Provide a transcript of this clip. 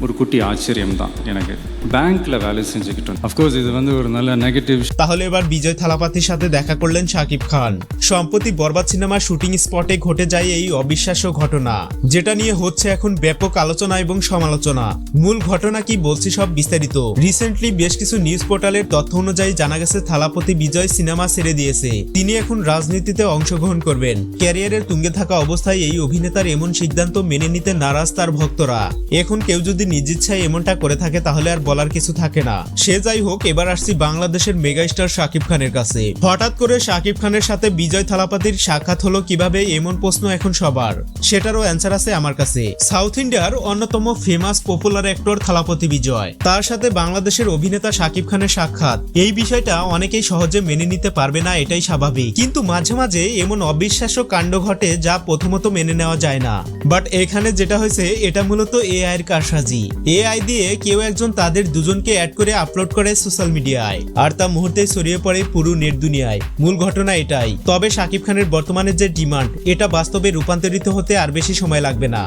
ஒரு குட்டி ஆச்சரியம் தான் எனக்கு பேங்க்கில் வேலை செஞ்சுக்கிட்டோம் அஃப்கோர்ஸ் இது வந்து ஒரு நல்ல நெகட்டிவ் তাহলে এবার বিজয় থালাপাতির সাথে দেখা করলেন শাকিব খান সম্প্রতি বরবাদ সিনেমার শুটিং স্পটে ঘটে যায় এই অবিশ্বাস্য ঘটনা যেটা নিয়ে হচ্ছে এখন ব্যাপক আলোচনা এবং সমালোচনা মূল ঘটনা কি বলছি সব বিস্তারিত রিসেন্টলি বেশ কিছু নিউজ পোর্টালের তথ্য অনুযায়ী জানা গেছে থালাপতি বিজয় সিনেমা ছেড়ে দিয়েছে তিনি এখন রাজনীতিতে অংশগ্রহণ করবেন ক্যারিয়ারের তুঙ্গে থাকা অবস্থায় এই অভিনেতার এমন সিদ্ধান্ত মেনে নিতে নারাজ তার ভক্তরা এখন কেউ যদি নিজ ইচ্ছায় এমনটা করে থাকে, তাহলে আর বলার কিছু থাকে না। সে যাই হোক, এবার আসছি বাংলাদেশের মেগাস্টার শাকিব খানের কাছে। হঠাৎ করে শাকিব খানের সাথে বিজয় থালাপাতির সাক্ষাৎ হলো কীভাবে, এমন প্রশ্ন এখন সবার। সেটারও অ্যান্সার আছে আমার কাছে। সাউথ ইন্ডিয়ার অন্যতম famous popular actor Thalapathy Vijay. তার সাথে বাংলাদেশের অভিনেতা শাকিব খানের সাক্ষাৎ। এই বিষয়টা অনেকেই সহজে মেনে নিতে পারবে না, এটাই স্বাভাবিক। কিন্তু মাঝে মাঝে এমন অবিশ্বাস্য কাণ্ড ঘটে যা প্রথমত মেনে নেওয়া যায় না। বাট এখানে যেটা হয়েছে, এটা মূলত এআই এর কারসাজি। এআই দিয়ে কেউ একজন তাদের দুজনকে অ্যাড করে আপলোড করে সোশ্যাল মিডিয়ায় আর তা মুহূর্তে ছড়িয়ে পড়ে পুরো নেট দুনিয়ায়। মূল ঘটনা এটাই। তবে শাকিব খানের বর্তমানে যে ডিমান্ড এটা বাস্তবে রূপান্তরিত হতে আর বেশি সময় লাগবে না।